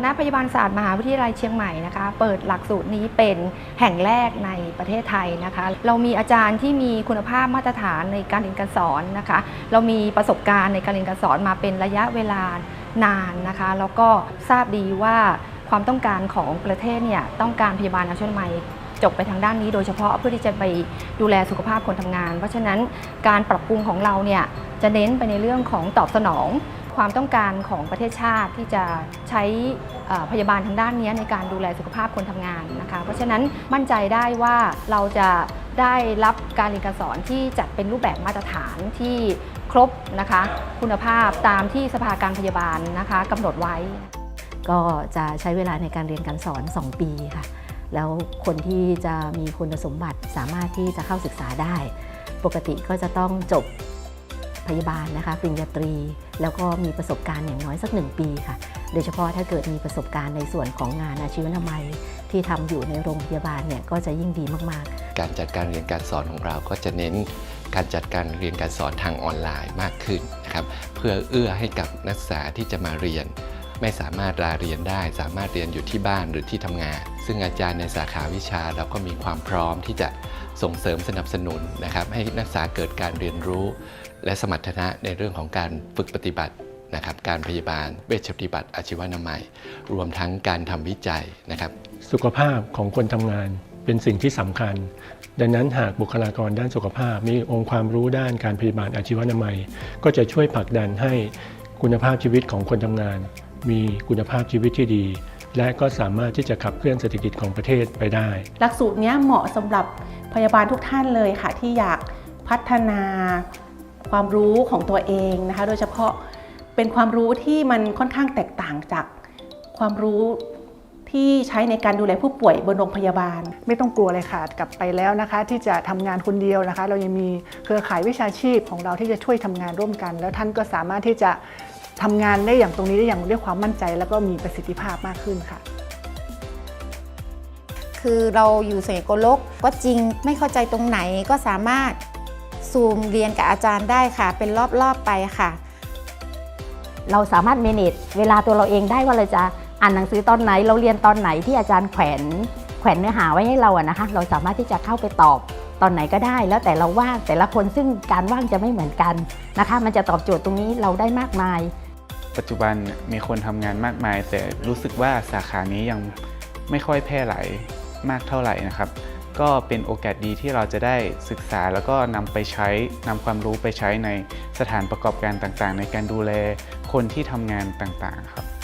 คณะพยาบาลศาสตร์มหาวิทยาลัยเชียงใหม่นะคะ เปิดหลักสูตรนี้เป็นแห่งแรกในประเทศไทยนะคะ เรามีอาจารย์ที่มีคุณภาพมาตรฐานในการเรียนการสอนนะคะ เรามีประสบการณ์ในการเรียนการสอนมาเป็นระยะเวลานานนะคะ แล้วก็ทราบดีว่าความต้องการของประเทศเนี่ยต้องการพยาบาลอาชีวะใหม่จบไปทางด้านนี้โดยเฉพาะเพื่อที่จะไปดูแลสุขภาพคนทำงาน เพราะฉะนั้นการปรับปรุงของเราเนี่ยจะเน้นไปในเรื่องของตอบสนอง ความต้องการของประเทศชาติที่จะใช้พยาบาลทางด้านนี้ในการดูแลสุขภาพคนทำงานนะคะ เพราะฉะนั้นมั่นใจได้ว่าเราจะได้รับการเรียนการสอนที่จัดเป็นรูปแบบมาตรฐานที่ครบนะคะ คุณภาพตามที่สภาการพยาบาลนะคะกำหนดไว้ ก็จะใช้เวลาในการเรียนการสอน 2 ปีค่ะ แล้วคนที่จะมีคุณสมบัติสามารถที่จะเข้าศึกษาได้ ปกติก็จะต้องจบ พยาบาลนะคะปริญญาตรี แล้วก็มีประสบการณ์อย่างน้อยสักหนึ่งปีค่ะ โดยเฉพาะถ้าเกิดมีประสบการณ์ในส่วนของงานอาชีวนามัย ที่ทำอยู่ในโรงพยาบาลเนี่ยก็จะยิ่งดีมากๆ การจัดการเรียนการสอนของเราก็จะเน้นการจัดการเรียนการสอนทางออนไลน์มากขึ้นนะครับเพื่อเอื้อให้กับนักศึกษาที่จะมาเรียน ไม่สามารถลาเรียนได้ สามารถเรียนอยู่ที่บ้านหรือที่ทำงาน ซึ่งอาจารย์ในสาขาวิชาเราก็มีความพร้อมที่จะส่งเสริมสนับสนุนนะครับ ให้นักศึกษาเกิดการเรียนรู้ และสมรรถนะในเรื่องของการฝึกปฏิบัตินะครับ การพยาบาลเวชปฏิบัติอาชีวนามัย รวมทั้งการทำวิจัยนะครับ สุขภาพของคนทำงานเป็นสิ่งที่สำคัญ ดังนั้นหากบุคลากรด้านสุขภาพ มีองค์ความรู้ด้านการพยาบาลอาชีวนามัย ก็จะช่วยผลักดันให้คุณภาพชีวิตของคนทำงาน มีคุณภาพชีวิตที่ดี และก็สามารถที่จะขับเคลื่อนเศรษฐกิจของประเทศไปได้ หลักสูตรเนี้ยเหมาะสำหรับพยาบาลทุกท่านเลยค่ะ ที่อยากพัฒนาความรู้ของตัวเองนะคะ โดยเฉพาะเป็นความรู้ที่มันค่อนข้างแตกต่างจากความรู้ที่ใช้ในการดูแลผู้ป่วยบนโรงพยาบาล ไม่ต้องกลัวเลยค่ะกลับไปแล้วนะคะ ที่จะทำงานคนเดียวนะคะ เรายังมีเครือข่ายวิชาชีพของเราที่จะช่วยทำงานร่วมกัน แล้วท่านก็สามารถที่จะ ทำงานได้อย่างตรงนี้ได้อย่างด้วยความมั่นใจ แล้วก็มีประสิทธิภาพมากขึ้นค่ะ คือเราอยู่สงโกลกก็จริงไม่เข้าใจตรงไหนก็สามารถซูมเรียนกับอาจารย์ได้ค่ะ เป็นรอบๆไปค่ะ เราสามารถเมเนจเวลาตัวเราเองได้ว่าเราจะอ่านหนังสือตอนไหน เราเรียนตอนไหนที่อาจารย์แขวนแขวนเนื้อหาไว้ให้เราอะนะคะ เราสามารถที่จะเข้าไปตอบตอนไหนก็ได้ แล้วแต่เราว่างแต่ละคนซึ่งการว่างจะไม่เหมือนกันนะคะ มันจะตอบโจทย์ตรงนี้เราได้มากมาย ปัจจุบันมีคนทำงานมากมาย แต่รู้สึกว่าสาขานี้ยังไม่ค่อยแพร่หลายมากเท่าไหร่นะครับ ก็เป็นโอกาสดีที่เราจะได้ศึกษาแล้วก็นำไปใช้นำความรู้ไปใช้ในสถานประกอบการต่างๆ ในการดูแลคนที่ทำงานต่างๆครับ